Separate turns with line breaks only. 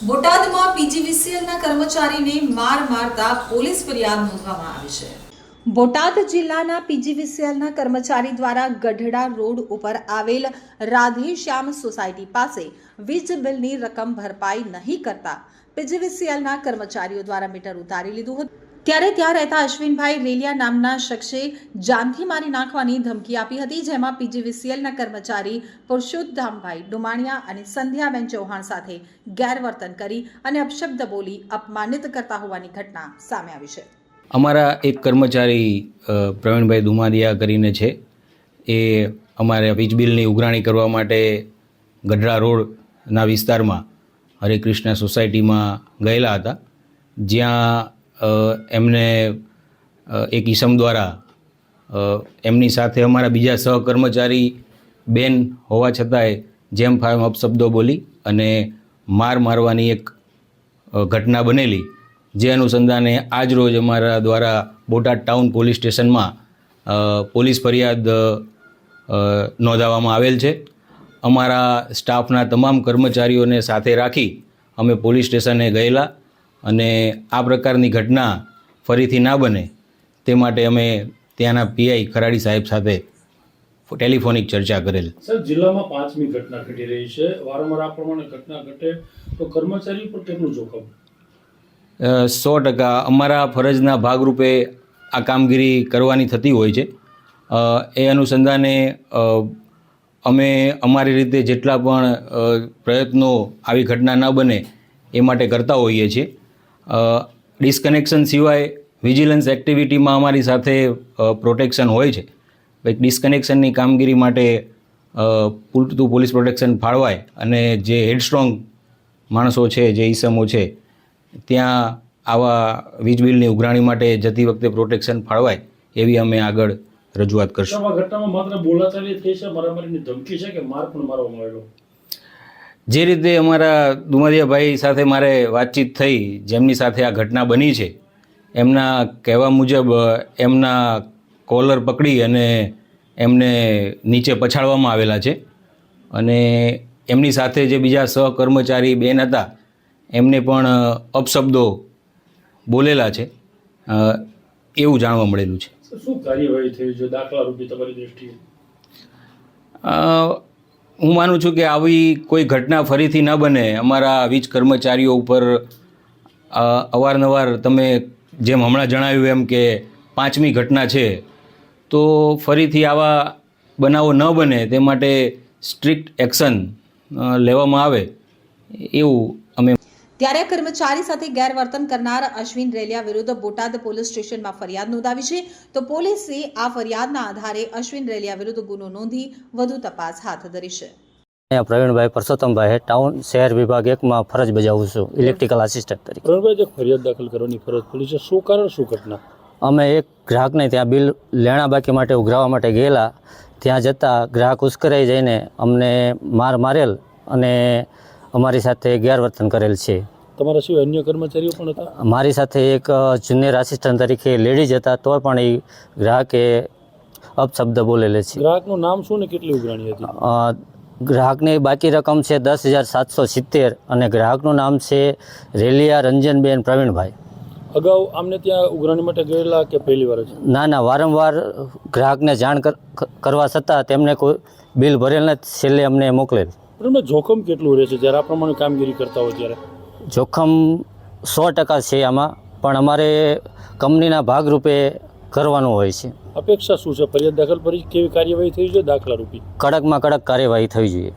બોટાદમાં પીજીવીસીએલના કર્મચારીને માર મારતા પોલીસ ફરિયાદ નોંધવામાં આવી છે. બોટાદ જિલ્લાના પીજીવીસીએલના કર્મચારી દ્વારા ગઢડા રોડ ઉપર આવેલ રાધેશ્યામ સોસાયટી પાસે વીજ બિલની રકમ ભરપાઈ નહીં કરતા પીજીવીસીએલના કર્મચારીઓ દ્વારા મીટર ઉતારી લીધું હતું. ત્યારે ત્યાં રહેતા અશ્વિનભાઈ રેલિયા નામના શખ્સે જાનથી મારી નાખવાની ધમકી આપી હતી, જેમાં પીજીવીસીએલના કર્મચારી પુરુષોત્તમભાઈ ડુમાણિયા અને સંધ્યાબેન ચૌહાણ સાથે ગેરવર્તન કરી અને અપશબ્દ બોલી અપમાનિત કરતા હોવાની ઘટના સામે આવી છે.
અમારા એક કર્મચારી પ્રવીણભાઈ દુમાદિયા કરીને છે. એ અમારે વીજ બિલની ઉઘરાણી કરવા માટે ગઢડા રોડના વિસ્તારમાં હરે કૃષ્ણ સોસાયટીમાં ગયેલા હતા. જ્યાં એમને એક ઈસમ દ્વારા એમની સાથે અમારા બીજા સહકર્મચારી બેન હોવા છતાંય જેમ ફાયમ અપશબ્દો બોલી અને માર મારવાની એક ઘટના બનેલી, જે અનુસંધાને આજ રોજ અમારા દ્વારા બોટાદ ટાઉન પોલીસ સ્ટેશનમાં પોલીસ ફરિયાદ નોંધાવવામાં આવેલ છે. અમારા સ્ટાફના તમામ કર્મચારીઓને સાથે રાખી અમે પોલીસ સ્ટેશને ગયેલા અને આ પ્રકારની ઘટના ફરીથી ના બને તે માટે અમે ત્યાંના પીઆઈ ખરાડી સાહેબ સાથે ટેલિફોનિક ચર્ચા કરેલ.
સર જિલ્લામાં પાંચમી ઘટના ઘટી રહી છે. વારંવાર આ પ્રમાણે ઘટના ઘટે તો કર્મચારી પર કેટલું જોખમ?
સો ટકા. અમારા ફરજના ભાગરૂપે આ કામગીરી કરવાની થતી હોય છે. એ અનુસંધાને અમે અમારી રીતે જેટલા પણ પ્રયત્નો આવી ઘટના ન બને એ માટે કરતા હોઈએ છીએ. ડિસ્કનેક્શન સિવાય વિજિલન્સ એક્ટિવિટીમાં અમારી સાથે પ્રોટેક્શન હોય છે. કંઈક ડિસ્કનેક્શનની કામગીરી માટે પૂરતું પોલીસ પ્રોટેક્શન ફાળવાય અને જે હેડસ્ટ્રોંગ માણસો છે, જે ઈસમો છે, ત્યાં આવા વીજ બિલની ઉઘરાણી માટે જતી વખતે પ્રોટેક્શન ફાળવાય, એવી અમે આગળ રજૂઆત કરશું.
ઘટનામાં માત્ર બોલાચાલી થઈ છે, મારામારીની ધમકી છે કે માર પણ મારવામાં આવેલો
જે રીતે અમારા દુમારિયાભાઈ સાથે મારે વાતચીત થઈ જેમની સાથે આ ઘટના બની છે એમના કહેવા મુજબ એમના કોલર પકડી અને એમને નીચે પછાડવામાં આવેલા છે. અને એમની સાથે જે બીજા સહકર્મચારી બેન હતા એમને પણ અપશબ્દો બોલેલા છે. એવું જાણવા મળેલું છે.
શું કાર્યવાહી થઈ? છે દાખલા રૂપે તમારી દ્રષ્ટિએ?
હું માનું છું કે આવી કોઈ ઘટના ફરીથી ન બને. અમારા વીજ કર્મચારીઓ ઉપર અવારનવાર તમે જેમ હમણાં જણાવ્યું એમ કે પાંચમી ઘટના છે, તો ફરીથી આવા બનાવો ન બને. તે માટે સ્ટ્રિક્ટ એક્શન લેવામાં આવે. એવું
ત્યારે આ કર્મચારી સાથે ગેરવર્તન કરનાર અશ્વિન રેલિયા વિરુદ્ધ બોટાદ પોલીસ સ્ટેશનમાં ફરિયાદ નોંધાવી છે. તો પોલીસે આ ફરિયાદના આધારે અશ્વિન રેલિયા વિરુદ્ધ ગુનો નોંધી વધુ તપાસ હાથ ધરી છે.
પ્રવીણભાઈ પરસોત્તમભાઈ ટાઉન શહેર વિભાગ એકમાં ફરજ બજાવું છું ઇલેક્ટ્રિકલ આસિસ્ટન્ટ તરીકે.
પ્રવીણભાઈ જે ફરિયાદ દાખલ કરવાની ફરજ પડી છે શું કારણ શું ઘટના?
અમે એક ગ્રાહકને ત્યાં બિલ લેણા બાકી માટે ઉઘરાવવા માટે ગયેલા ત્યાં જતાં ગ્રાહક ઉશ્કરાઈ જઈને અમને માર મારેલ અને અમારી સાથે ગેરવર્તન કરેલ છે.
તમારા સિવાય અન્ય કર્મચારીઓ પણ હતા?
મારી સાથે એક જુનિયર આસિસ્ટન્ટ તરીકે લેડીઝ હતા તો પણ એ ગ્રાહકે અપશબ્દ બોલેલે છે.
ગ્રાહકનું નામ શું ને કેટલી ઉઘરાણી હતી?
ગ્રાહકની બાકી રકમ છે દસ હજાર સાતસો સિત્તેર અને ગ્રાહકનું નામ છે રેલિયા રંજનબેન પ્રવીણભાઈ.
અગાઉ આમને ત્યાં ઉઘરાણી માટે ગયેલા કે પહેલી વાર જ?
ના ના વારંવાર ગ્રાહકને જાણ કર- કરવા છતાં તેમને કોઈ બિલ ભરેલ નથી છેલ્લે અમને મોકલેલ.
પ્રવીણભાઈ જોખમ કેટલું રહે છે? જ્યારે આ પ્રમાણે કામગીરી કરતા હોય ત્યારે?
જોખમ સો ટકા છે આમાં પણ અમારે કંપનીના ભાગરૂપે કરવાનું હોય છે.
અપેક્ષા શું છે? ફરિયાદ દાખલ કરી કેવી કાર્યવાહી થઈ જોઈએ? દાખલા રૂપી
કડકમાં કડક કાર્યવાહી થવી જોઈએ.